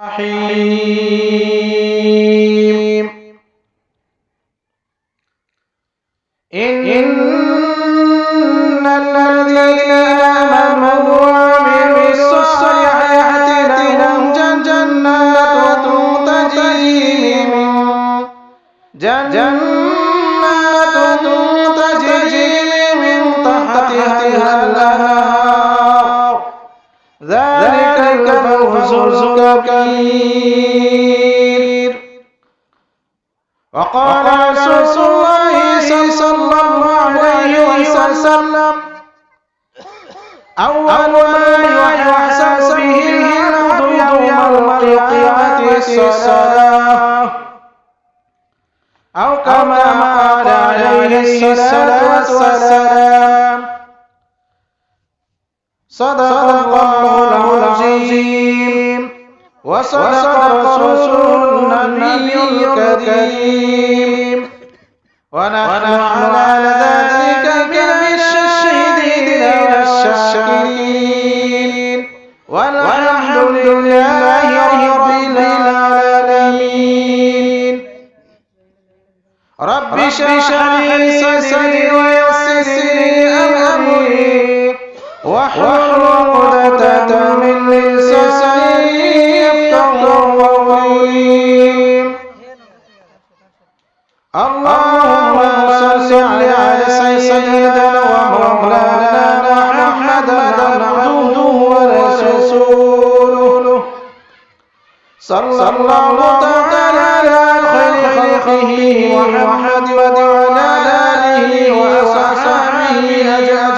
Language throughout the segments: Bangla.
رحيم أول ما يحسب به العبد يوم القيامة الصلاة. أو كما قال عليه الصلاة والسلام. صدق الله العظيم. وصدق رسول النبي الكريم. ونحن على ذلك والشاكرين والحمد لله رب العالمين رب اشرح لي صدري ويسر لي أمري. واحلل الله تعالى على خير خلقه محمد وعلى آله وصحبه أجمعين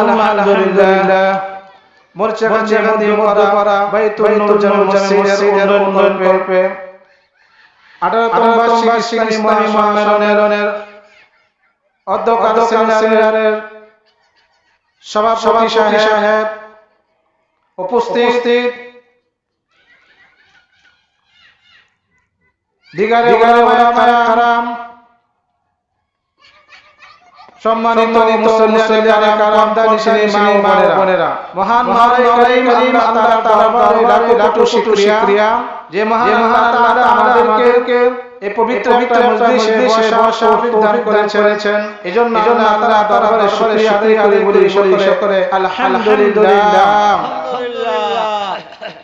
আলহামদুলিল্লাহ। মোর্চাগঞ্জে মধ্যপাড়া বাইতুল নূর জামে মসজিদের উন্নয়ন প্রকল্পে 18 নম্বর শিক্ষানী মহাসম্মেলনের অধ্যক্ষ সেমিনারের সভাপতি সাহেব উপস্থিত। দিগারে ওলামায়ে কারাম সম্মানিত মুসল্লিয়ানে কারাম দানিশিনী মা ও বোনেরা। মহান মহান করিম আল্লাহ তাআলা লাখো লাখো শুকরিয়া। যে মহান আল্লাহ তাআলা আমাদেরকে এই পবিত্র পবিত্র মজলিসে বসার তৌফিক দান করেছেন। এজন্য আল্লাহ তাআলা দরবারে শুকরিয়া আদায় করে বলি সকলে আলহামদুলিল্লাহ। আল্লাহ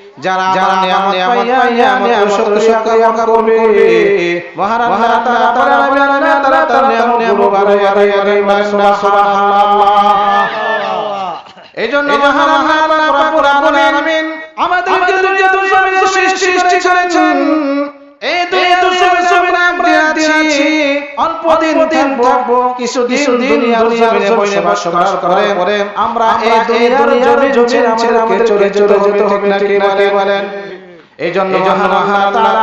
যারা যারা করবে। সুবহানাল্লাহ। এইজন্য আল্লাহ আলামিন আমাদেরকে দুনিয়াতে সৃষ্টি করেছেন। এই আছি অল্প দিন থাকব কিছু দিন জমিনে বসে বসবাস করেন আমরা এই দুনিয়ার জমিনে আমাদেরকে চলে যেতে হবে না কি বলেন? এই জন্য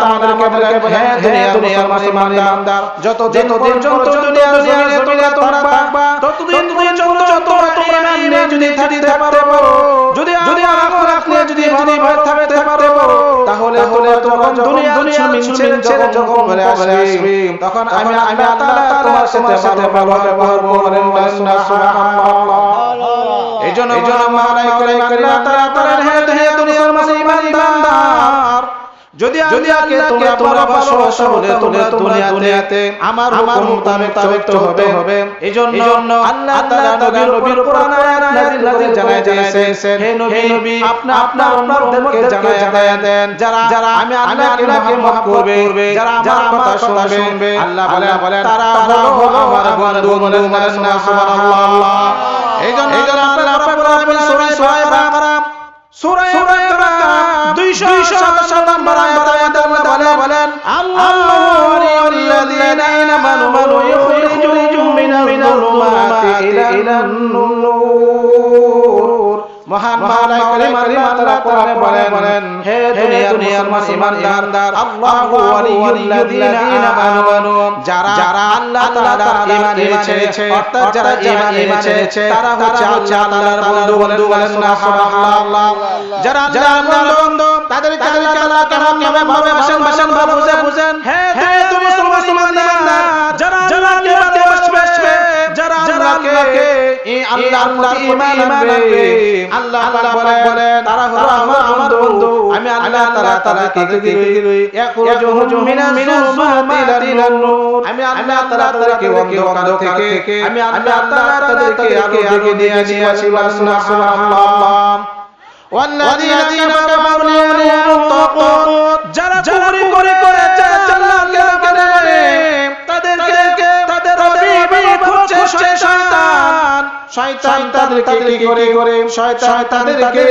আমাদেরকে বলে হে দুনিয়া দুনিয়ার মুসলমান ইমানদার। যত দিন পর্যন্ত দুনিয়ার জমিনে তোমরা থাকবা ততদিন পর্যন্ত তোমরা তোমরা নিয়ে যদি থাকতে পারো যদি যদি আখিরাত নিয়ে যদি যদি ভয় থাকতে পারো তাহলে তাহলে তখন দুনিয়া দুনিয়া ছেড়ে ছেড়ে যখন ঘরে আসবে তখন আমি আমি আল্লাহ তোমার সাথে সাথে ভালো ব্যবহার করবেন না সুবহানাল্লাহ। এইজন্য এইজন্য মহারাজ করে আল্লাহ তাআলা তাআলা হে হে দুনিয়ার মুসলমান ইমানদার যদি আল্লাহকে তোমরা ভালোবাসো তাহলে তোমরা দুনিয়াতে আমার হুকুম মোতাবেক চলতে হবে। হবে। এজন্য আল্লাহ তাআলা নবীর নবীর কোরআন আয়াত নাযিল করে জানায় দিয়েছেন। হে নবী আপনি আপনার উম্মতদেরকে জানায় দেন। যারা যারা আমি আল্লাহকে মহব্বত করবে যারা আমার কথা শুনবে আল্লাহ বলেন তারা হলো আমার বন্ধু বলেন না সুবহানাল্লাহ। এইজন্য এইজন্য আপনারা আপনারা সূরা সূরা সূরা বাকারা 207 নম্বর আয়াতে আল্লাহ বলেন আল্লাহু ওয়ালিয়ুল্লাযীনা আমানু ইখরিজুহুম মিনাল যুলুমাতি ইলান নূর মহান মাওলাই কালিমা তারা কোরআনে বলেন বলেন হে দুনিয়ার মুসলমান ইমানদার আল্লাহু ওয়ালিয়ুল্লাযীনা আমানু যারা যারা আল্লাহ তাআলার ঈমান এনেছে অর্থাৎ যারা ঈমান এনেছে তারা হচ্ছে আল্লাহ তাআলার বন্ধু বন্ধু বলেন সুবহানাল্লাহ যারা আল্লাহর বন্ধু তাদেরকে আল্লাহ কেমন কেমন ভাবে বাসেন বাসেন ভালো বুঝেন বুঝেন? হে হে মুসলমান ইমানদার আল্লাহকে এই আল্লাহর প্রতি ঈমান আনবে আল্লাহ আল্লাহ বলেন তারা হলো আমার বন্ধু আমি আল্লাহ তাআলা তাদেরকে কি করি ইয়াখরুজুহুম মিনাল যুলুমাতি ইলান নূর আমি আল্লাহ তাআলা তাদেরকে অন্ধকার থেকে আমি আল্লাহ তাআলা তাদেরকে আগে আগে নিয়ে আসি সুবহানাল্লাহ والذين كفروا لهم الطاغوت যারা হচ্ছে শয়তান শয়তান তাদেরকে কি করে? করে? শয়তান তাদেরকে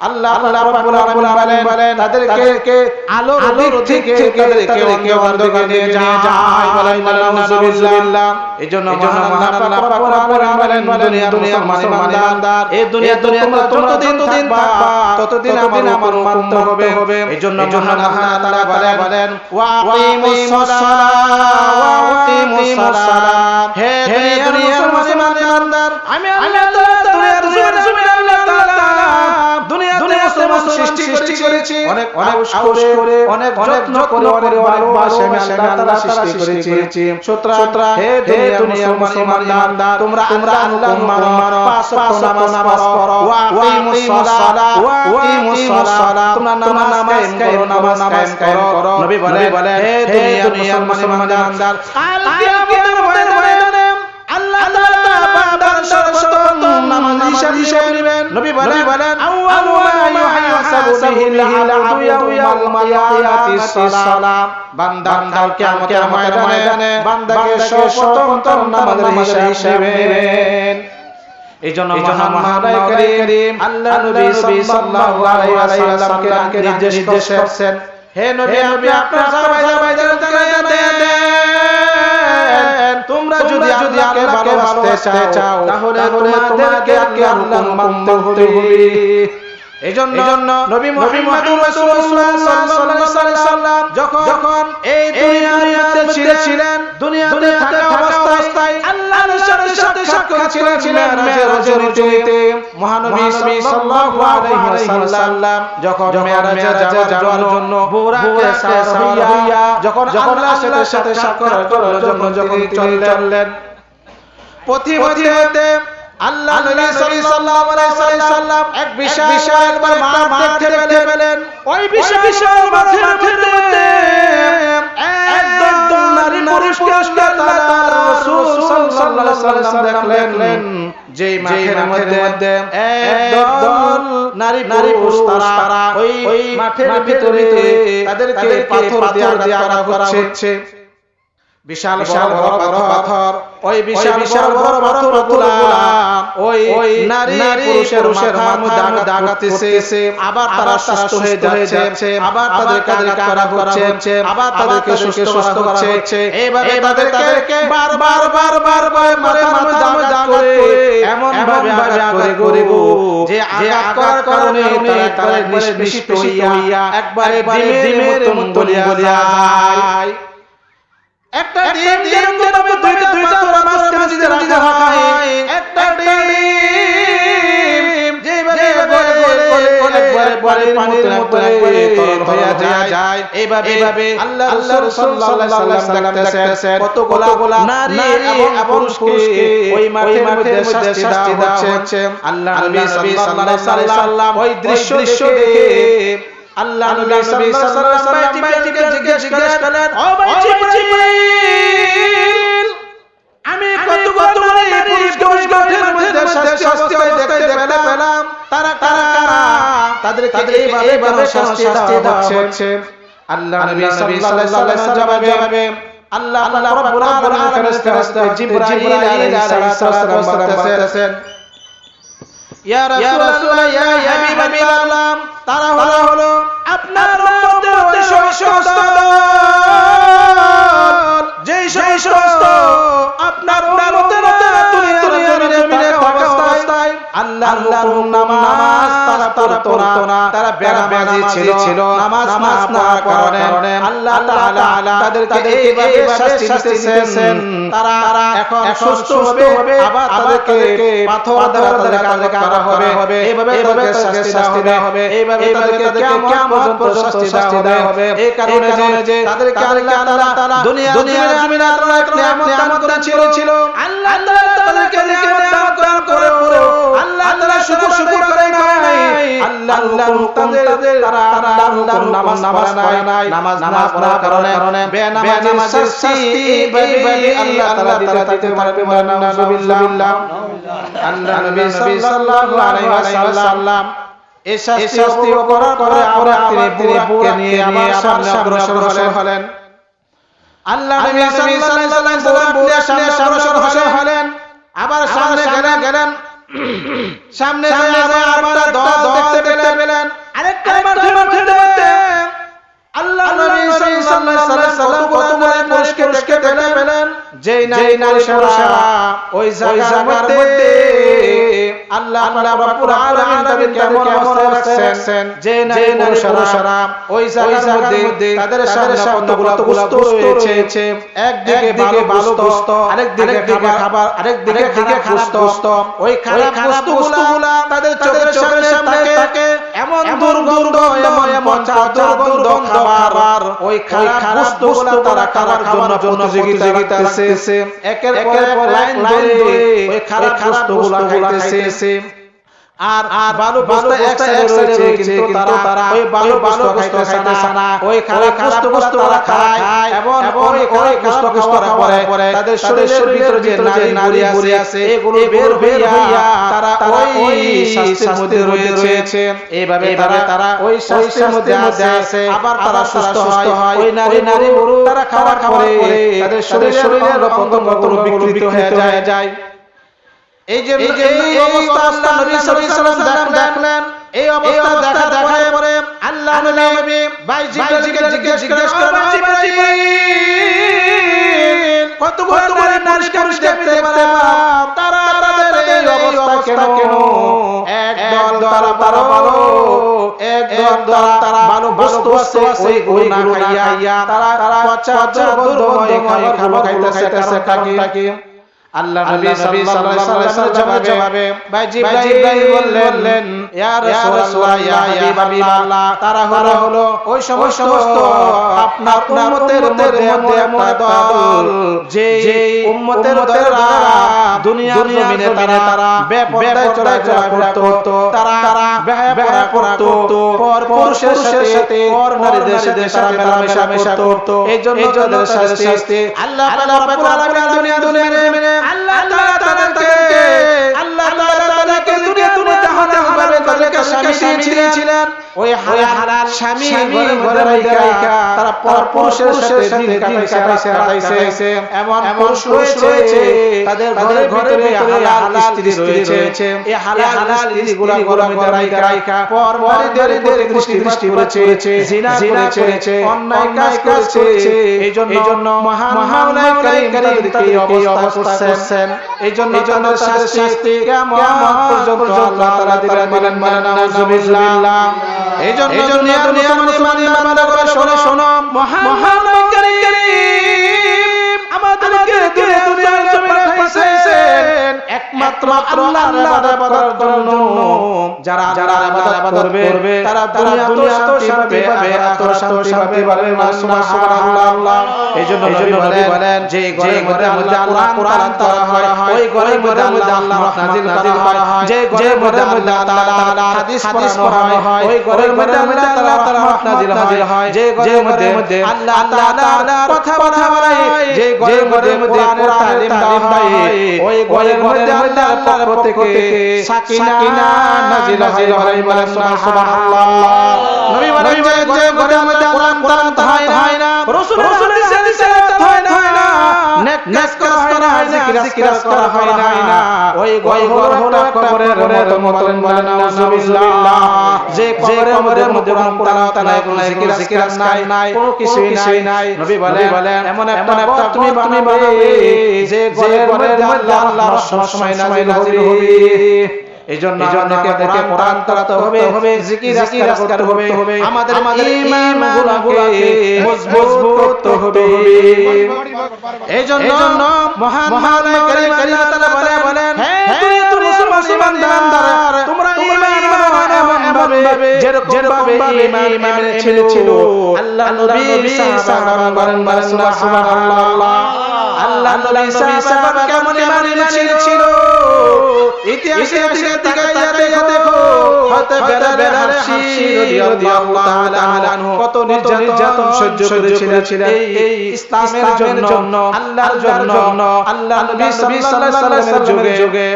আল্লাহ আল্লাহ রাব্বুল আলামিন বলেন তাদেরকে আলোর দিক থেকে তাদেরকে অন্ধকার নিয়ে যায়। বলেন নাউজুবিল্লাহ এজন্য মহান মহান আল্লাহ রাব্বুল আলামিন বলেন দুনিয়া দুনিয়া এই দুনিয়া দুনিয়া তোমরা যতদিন থাকবা ততদিন আমার মানতে হবে। হবে। এজন্য মহান মহান আল্লাহ বলেন বলেন ওয়া আকিমুস সালাহ ওয়া সালাহ হে দুনিয়ার মুসলমান আমি আল্লাহ সৃষ্টি সৃষ্টি করেছি অনেক অনেক সাহস করে অনেক যত্ন করে অনেক ভালোবাসে আমি আল্লাহ সৃষ্টি করেছি। সুতরাং হে দুনিয়ার মুসলমান তোমরা তোমরা আল্লাহ মানো পাঁচ ওয়াক্ত নামাজ পড়ো ওয়া আকিমুস সালাহ ওয়া আকিমুস সালাহ তোমরা নামাজ কায়েম করো নামাজ কায়েম করো নবী বলে বলে হে দুনিয়ার মুসলমান ইমানদার কিয়ামতের ময়দানে বান্দা কাল ময়দানে বান্দাকে সর্বপ্রথম নামাজের হিসাব এই জন্য মহান মহানায় করিম আল্লাহ নবী সাল্লাল্লাহু আলাইহি ওয়াসাল্লামকে নির্দেশ করছেন। হে নবী আপনি আপনার দেন তোমরা যদি আল্লাহকে ভালোবাসতে চাও তাহলে তোমাদেরকে আল্লাহর মানতে হবে। এজন্য নবী মুহাম্মদুর রাসূলুল্লাহ সাল্লাল্লাহু আলাইহি সাল্লাম যখন যখন এই দুনিয়াতে ছিলেন দুনিয়াতে থাকা অবস্থায় আল্লাহর সাথে সাথে সাক্ষাৎ ছিলেন মেরাজের জমিতে মহানবী সাল্লাল্লাহু আলাইহি সাল্লাম যখন মেরাজে যাওয়ার জন্য বুরাকে সাওয়ার হইয়া যখন যখন আল্লাহর সাথে সাক্ষাৎ করার জন্য যখন চললেন। পথিমধ্যে আল্লাহ নবী সাল্লাল্লাহু আলাইহি সাল্লাম এক বিশাল মাঠ দেখতে পেলেন। ওই বিশাল বিশাল মাঠের মধ্যে একদম নারী পুরুষকে আল্লাহ তাআলা রাসূল সাল্লাল্লাহু আলাইহি সাল্লাম দেখলেন। যেই মাঠের মধ্যে একদল নারী নারী পুরুষ তারা ওই মাঠের ভিতরে তাদেরকে পাথর দিয়ে আঘাত করা হচ্ছে। বিশাল বিশাল বড় বড় পাথর। ওই বিশাল বিশাল বড় বড় পাথরগুলা ওই নারী পুরুষের মধ্যে আঘাত আঘাতেছে আবার তারা সুস্থ হয়ে যাচ্ছে। আবার তাদেরকে আঘাত করা হচ্ছে। আবার তাদেরকে সুস্থ সুস্থ করা হচ্ছে। এইভাবে তাদেরকে বারবার বারবার বার মাথার মধ্যে আঘাত করে এমন ভাবে আঘাত করে গো। যে আঘাত করার কারণে তারা একবারে নিষ্পিষ্ট হইয়া একবারে ডিমের মতন বলিয়া যায়। একটা ডিম ডিম যেভাবে দুইটা দুইটা মাঝখানে যদি রাখা হয় একটা ডিম যেভাবে গলে গলে একবারে পানির মতো একবারে তরল হয়ে যায় এইভাবে এইভাবে আল্লাহ রাসূল সাল্লাল্লাহু আলাইহি ওয়াসাল্লাম দেখতেছেন কতগুলা নারী এবং পুরুষকে ওই মাঠের মধ্যে শাস্তি দেওয়া হচ্ছে। আল্লাহ নবী সাল্লাল্লাহু আলাইহি ওয়াসাল্লাম ওই দৃশ্য দেখে আল্লাহ নবী সাল্লাল্লাহু আলাইহি জিবরাইলকে জিজ্ঞেস করলেন ও ভাই জিবরাইল আমি কত কত মানে পুরুষ গঠের মধ্যে শাস্তি অবস্থায় দেখতে পেলাম। তারা কারা? তাদেরকে এইভাবে এইভাবে শাস্তি দেওয়া হচ্ছে? আল্লাহ নবী সাল্লাল্লাহু আলাইহি ওয়াসাল্লাম জবাবে আল্লাহ আল্লাহ রাব্বুল আলামিন ফেরেশতা জিবরাইল আলাইহিস সালাম বলতেছেন ইয়া রাসূলুল্লাহ ইয়া হাবিবাল্লাহ তারা হলো হলো আপনার যেই সমস্ত আপনার থাকা অবস্থায় আল্লাহর নামাজ তারা পড়তো না তারা বেনামাজি ছিল নামাজ নামাজ না কারণে আল্লাহ তাআলা তাদেরকে এইভাবে শাস্তি দিতেছেন। তারা এখন সুস্থ হবে আবার তাদেরকে পাথর দ্বারা তাদেরকে করা হবে। এইভাবে তাদেরকে শাস্তি দেওয়া হবে। এইভাবে তাদেরকে কিয়ামত পর্যন্ত শাস্তি দেওয়া হবে। এই কারণে যে তাদেরকে আল্লাহ তাআলা দুনিয়া দুনিয়ার জমিনে আল্লাহ নিয়ামত দান ছিল আল্লাহ তাআলা তাদেরকে নিয়ামত দান করে করে শুকর শুকর করে নাই। আল্লাহ হুকুম তাদের তারা আল্লাহর নামাজ নামাজ নাই। নামাজ নামাজ পড়ার কারণে বেনামাজির শাস্তি এইভাবে আল্লাহ তাআলা দিতে পারবে নাউজুবিল্লাহ। আল্লাহ নবী সাল্লাল্লাহু আলাইহি ওয়াসাল্লাম এই শাস্তি করার পরে পরে তিনি নিয়ে আমার সামনে অগ্রসর হলেন। আল্লাহ নবী সাল্লাল্লাহু আলাইহি ওয়াসাল্লাম সামনে অগ্রসর হলেন। আবার সামনে গেলেন। গেলেন। সামনে আবার আবার দল দেখতে পেলেন। আরেকটা মাঠে মাঠে আল্লাহ নবী সাল্লাল্লাহু আলাইহি কত বড় পুরস্কার পুরস্কার পেলেন? যেই নারী পুরুষরা ওই জায়গার মধ্যে আল্লাহ আল্লাহ রাব্বুল আলামিন তাদেরকে এমন অবস্থায় রাখছেন যে নারী পুরুষরা ওই জায়গার মধ্যে তাদের সামনে কতগুলো গোস্ত রয়েছে একদিকে ভালো ভালো আরেকদিকে খাবার খাবার আরেকদিকে দিকে গোস্ত ওই খারাপ গোস্তগুলা তাদের চোখের সামনে থাকে। এমন দুর্গন্ধ এমন পচা দুর্গন্ধ খাবার ওই খারাপ বস্তুগুলো তারা খাবার জন্য প্রতিযোগিতা করতেছে একের পর এক লাইন ধরে ওই খারাপ বস্তুগুলো খাইতেছে। আর আর ভালো ভালো একটা রয়েছে কিন্তু তারা ওই ভালো ভালো খাইতেছে না। ওই খারাপ খারাপ বস্তু তারা খায় এবং ওই ওই কষ্ট করার পরে তাদের শরীরের ভিতরে যে নারী নারী আছে এগুলো বের বের হইয়া তারা ওই শাস্তির মধ্যে রয়েছে। এইভাবে তারা তারা ওই শাস্তির মধ্যে আছে আবার তারা সুস্থ হয় ওই নারী নারী তারা খাবার খাবার পরে তাদের শরীরের শরীরের রক্ত বিকৃত হয়ে যায়। এই যে এই অবস্থা আল্লাহ নবী সাল্লাল্লাহু আলাইহি দেখলেন। এই অবস্থা দেখা দেখায় পরে আল্লাহ নবী ভাই জিবরাইলকে জিজ্ঞেস করেন জিবরাইল কত কত করে পরিষ্কার দেখতে পেলাম তারা তাদের এই অবস্থা কেন? এক দল তারা তারা ভালো এক দল তারা তারা ভালো বস্তু আছে ওই না খাইয়া। তারা তারা পচা কি? আল্লাহ নবী সাল্লাল্লাহু আলাইহি ওয়াসাল্লাম জবাবে ভাই জিবরাইল বললেন ইয়া রাসূলুল্লাহ ইয়া হাবিবাল্লাহ তারা হলো ওই সমস্ত আপনার উম্মতের মধ্যে এমন দল যে উম্মতের দলেরা দুনিয়ার জমিনে তারা বেপরদায় চলাচল করতো তারা তারা বেহায়া করতো পর পুরুষের সাথে পর নারীদের সাথে তারা মেলামেশা মেশা করতো এইজন্য তাদের শাস্তি আল্লাহ তাআলা রাব্বুল আলামিন দুনিয়া দুনিয়া আল্লাহ তাআলা তাদেরকে আল্লাহ তাআলা স্বামী দিয়েছিলেন ওই হালাল স্বামী ঘরে ঘরে রাইখা তারা পর সাথে দিন কাটাইছে কাটাইছে এমন পুরুষ রয়েছে তাদের ঘরে ঘরে হালাল স্ত্রী রয়েছে। এই হালাল হালাল স্ত্রীগুলা ঘরে ঘরে রাইখা রাইখা পর নারীদের উপরে দৃষ্টি দৃষ্টি করেছে জিনা করেছে অন্যায় কাজ করেছে এইজন্য এইজন্য মহান মাওলাই কারীম তাদেরকে অবস্থা করছেন। এইজন্য এইজন্য শাস্তি কিয়ামত পর্যন্ত আল্লাহ তাআলা দিবেন বলেন বলেন নাউজুবিল্লাহ। এইজন্য দুনিয়া দুনিয়া মুসলমান ইমানদার শোনো। শোনো। মহান কারীম আমাদেরকে দুনিয়া দুনিয়ার জমিনে পাঠাইছেন একমাত্র আল্লাহর ইবাদত করার জন্য। যারা যারা ইবাদত করবে তারা দুনিয়া তো শান্তি পাবে আখিরাত শান্তি পাবে সুবহানাল্লাহ এইজন্য নবী বলেন যে ঘরের মধ্যে আল্লাহ কোরআন করা হয় ওই ঘরের মধ্যে আল্লাহ নাজিল করা হয় যে ঘরের মধ্যে আল্লাহ তাআলা হাদিস পড়ানো হয় ওই ঘরের মধ্যে আল্লাহ তাআলা রহমত নাজিল হয় যে ঘরের মধ্যে আল্লাহ তাআলা কথা বলা হয় যে ঘরের মধ্যে কোরআনের তালিম হয় ওই ঘরের মধ্যে আল্লাহর পক্ষ থেকে সাকিনা নাজিল হয় বলেন সুবহানাল্লাহ। নবী বলেন যে ঘরের মধ্যে কোরআন তাহাই হয় না। রাসূল হয় নেক করা হয় না জিকির করা হয় না ওই ওই ঘর হলো একটা কবরের মতো বলেন নাউজুবিল্লাহ। যে কবরের মধ্যে মধ্যে কোরআন তাআলা কোনো জিকির জিকির নাই কোনো কিছুই নাই। নবী বলেন এমন একটা একটা তুমি বানাবে। যে ঘরের মধ্যে আল্লাহ সব সময় নাজিল হবে। এই জন্য আমাদেরকে কোরআন পড়াতে হবে জিকির আজকার করতে হবে আমাদের মাঝে ঈমান গুলাকে মজবুত করতে হবে। এই জন্য মহান মহান কারীম আল্লাহ তাআলা বলেন হে মুসলমান তোমরা ঈমান ঈমান ছিল ছিল আল্লাহ নবী সাহাবা বলেন বলেন সুবহানাল্লাহ আল্লাহ নবী সাহাবা কেমন ঈমান ছিল ইতিহাসে থেকে তাকাইয়া দেখো দেখো হতে বেলা বেলা হাফসি রাদিয়াল্লাহু তাআলা আনহু কত নির্যাতন সহ্য করেছিলেন এই ইসলামের জন্য আল্লাহর জন্য আল্লাহ নবী সাল্লাল্লাহু আলাইহি ওয়াসাল্লামের যুগে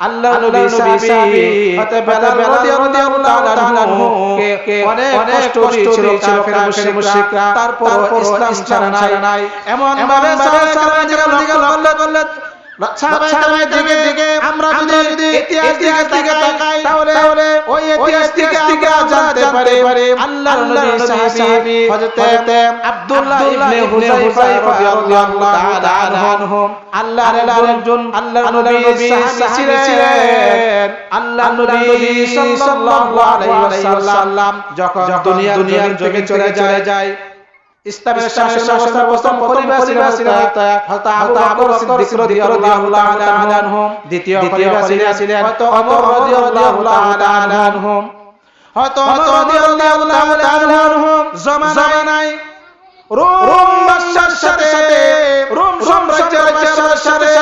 আল্লাহ নবী সাহাবী হতে বেলা রাদিয়াল্লাহু তাআলা আনহু কে অনেক কষ্ট দিয়েছিল কাফের মুশরিকরা তারপর ইসলাম ছাড়া নাই। এমন ভাবে সাহাবায়ে কেরাম লক্ষ্য করলে সাহাবায়ে দিকে দিকে আমরা যদি ইতিহাস দিকে দিকে তাকাই তাহলে ওই ইতিহাস থেকে আমরা জানতে পারি আল্লাহর নবী সাহাবী হযরতে আব্দুল্লাহ ইবনে হুযাইফা রাদিয়াল্লাহু তাআলা আনহু আল্লাহর একজন আল্লাহর নবী সাহাবী ছিলেন। আল্লাহর নবী সাল্লাল্লাহু আলাইহি ওয়াসাল্লাম যখন দুনিয়া দুনিয়ার থেকে চলে যায় যায় ইসলামের শাসন ব্যবস্থা প্রথম পরিবার ছিল হযরত আবু বকর সিদ্দিক রাদিয়াল্লাহু তাআলা আনহু দ্বিতীয় খলিফা ছিলেন হযরত ওমর রাদিয়াল্লাহু তাআলা আনহু হযরত ওমর রাদিয়াল্লাহু তাআলা আনহু জামানায় রোম বাদশার সাথে রোম সাম্রাজ্যের বাদশার সাথে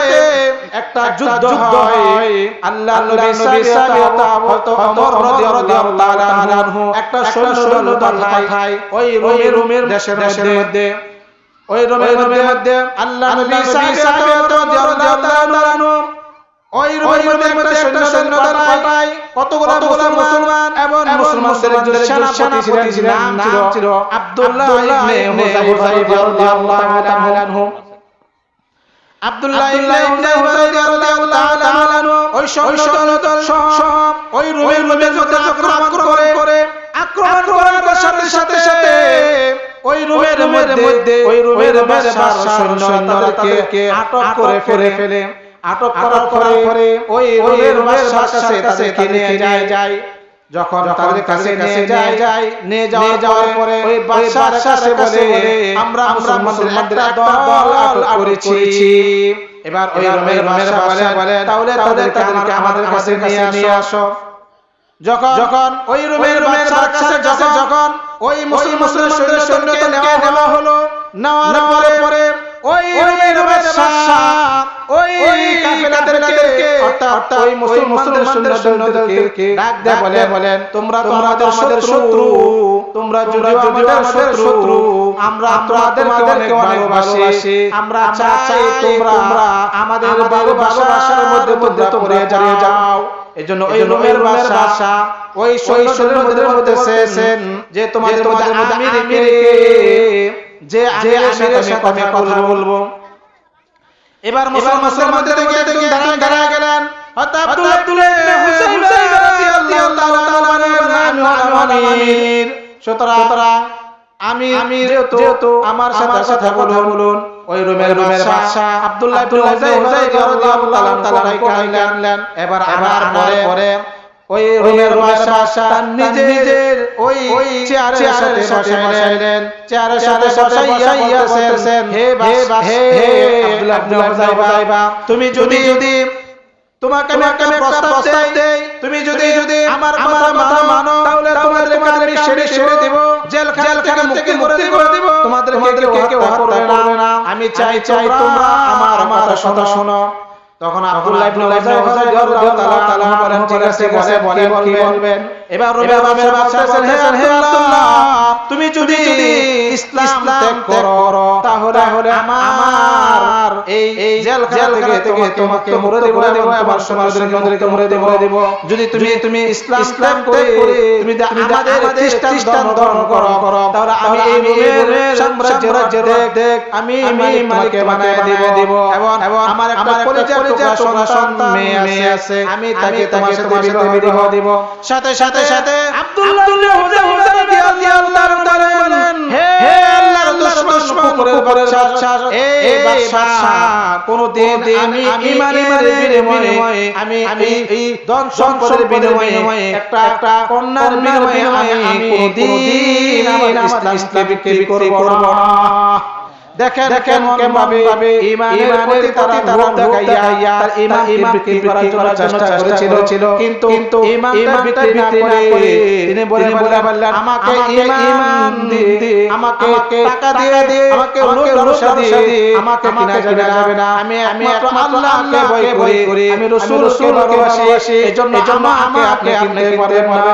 একটা যুদ্ধ হয়। আল্লাহ নবী সাহাবী হযরত ওমর রাদিয়াল্লাহু তাআলা আনহু একটা সৈন্য পাঠায়। ওই রোমের রোমের দেশের মধ্যে ওই রোমের মধ্যে আল্লাহ নবী সাহাবী রাদিয়াল্লাহু তাআলা আনহু। ওই রোমের মধ্যে একটা সৈন্য পাঠায়। কতগুলো মুসলমানদের একজন সেনাপতি ছিলেন নাম ছিল আব্দুল্লাহ ইবনে হুযাইফা রাদিয়াল্লাহু তাআলা আনহু। আব্দুল্লাহ ইবনে হুযাইফা রাদিয়াল্লাহু তাআলা আনহু। ওই সৈন্য দল ওই রোমের মধ্যে যখন আক্রমণ করে আক্রমণ করার সাথে সাথে সাথে ওই রোমের মধ্যে ওই রোমের বাদশাহ সৈন্য আটক করে ফেলে ফেলে আটক করার পরে ওই রোমের বাদশার কাছে তাদেরকে নিয়ে যায় যায়। যখন তাদের কাছে নিয়ে যায় যায় নিয়ে যাওয়ার পরে ওই বাদশার কাছে বলে আমরা মুসলমানদের একটা দল আটক করেছি। এবার ওই রোমের বাদশা বলে বলে তাহলে তাদেরকে আমাদের কাছে নিয়ে আসো। যখন যখন ওই রোমের বাদশার কাছে যখন যখন ওই মুসলমানদের সৈন্যকে নেওয়া হলো নেওয়ার পরে ওই রোমের বাদশা ওই কাফেলাদেরকে অর্থাৎ ওই মুসলমানদের সৈন্যদেরকে ডাক দেয় বলে বলেন তোমরা তো আমাদের শত্রু তোমরা যদি আমাদের শত্রু আমরা তোমাদেরকে অনেক ভালোবাসি আমরা চাই তোমরা আমাদের ভালোবাসার মধ্যে মধ্যে তোমরা যাও। এজন্য ওই রোমের বাদশা ওই সৈন্যদের মধ্যে যে তোমাদের মধ্যে আমিরকে যে আমিরের সাথে আমি কথা বলব। এবার মুসলমানদের মধ্যে থেকে একজন দাঁড়ায় দাঁড়ায় গেলেন। হযরত হুসাইফা রাদিয়াল্লাহু তাআলা আনহু আমির। সুতরাং আমি যেহেতু আমার সাথে কথা বলুন। ওই রুমের রুমের বাদশা আব্দুল্লাহ ইবনে হুসাইফা রাদিয়াল্লাহু তাআলা এবার আনার পরে পরে ওই রুমের নিজের ওই চেয়ারের সাথে বসাইলেন চেয়ারের সাথে বসাইয়া বলতেছেন হে হে আব্দুল্লাহ তুমি যদি যদি তোমাকে আমি একটা প্রস্তাব দেই তুমি যদি যদি আমার আমার কথা মানো তাহলে তোমাদেরকে আমি ছেড়ে ছেড়ে দেব। জেলখানা থেকে মুক্তি করে দেব। তোমাদেরকে কেউ কেউ করবে না। আমি চাই চাই তোমরা আমার আমার কথা শোনো। তখন আব্দুল্লাহ ইবনে উবাই রাদিয়াল্লাহু তাআলা বলেন ঠিক আছে বলে বলে বলবেন? এবার রবি বাদশাহ বলতেছেন হে আব্দুল্লাহ তুমি যদি ইসলাম ত্যাগ করো তাহলে তাহলে আমার এই জেলখানা থেকে তোমাকে মুরে দেব আবার সমাজের মধ্যে মুরে দেব। দেব। যদি তুমি তুমি ইসলাম ত্যাগ করে তুমি আমাদের খ্রিস্টান ধর্ম করো করো তাহলে আমি এই রোমের সাম্রাজ্য রাজ্য দেখ দেখ আমি আমি তোমাকে বানায় দেব। দেব। এবং এবং আমার একটা কলিজার টুকরা সন্তান মেয়ে আছে আমি তাকে তোমার সাথে বিবাহ দেব। সাথে সাথে সাথে কোনদিন আমি আমি আমি এই ধন সম্পদের বিনিময়ে একটা একটা কন্যার বিনিময়ে আমি কোনদিন আমার ইসলামকে করব না। দেখেন দেখেন কেমন ভাবে ঈমানের প্রতি তারা লোভ দেখাইয়া তার ঈমান ঈমান বিক্রি করার জন্য চেষ্টা করেছিল। কিন্তু কিন্তু ঈমানটা বিক্রি না করে তিনি বলে বলে বললেন আমাকে ঈমান দিয়ে আমাকে টাকা দিয়ে দিয়ে আমাকে লোক দিয়ে আমাকে কিনা যাবে না। আমি আমি একমাত্র আল্লাহকে ভয় করি আমি রাসূলকে ভালোবাসি। এজন্য আমাকে আপনি আপনি পারবেন না।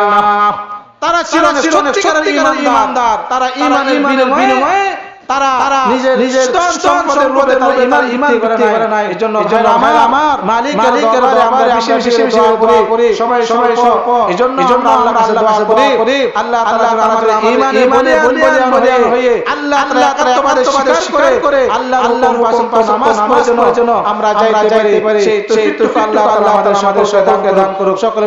তারা ছিল সত্যিকারের ঈমানদার তারা ঈমানের বিনিময়ে তারা নিজের নিজের সম্পদের মধ্যে তারা ইমান ইমান করতে পারে না এজন্য আমার আমার মালিকের দরবারে আমরা বিশেষ বিশেষ দোয়া করি। সবাই সবাই সব এজন্য এজন্য আল্লাহর কাছে দোয়া করি। আল্লাহ তাআলা আমাদের ইমান ইমানে বলিয়ান হয়ে আল্লাহ তাআলা তোমাদের স্বীকার করে আল্লাহ আল্লাহর পাশে নামাজ পড়ার জন্য আমরা যাইতে পারি। সেই তৌফিক আল্লাহ তাআলা আমাদের সাথে দান করুক। সকলে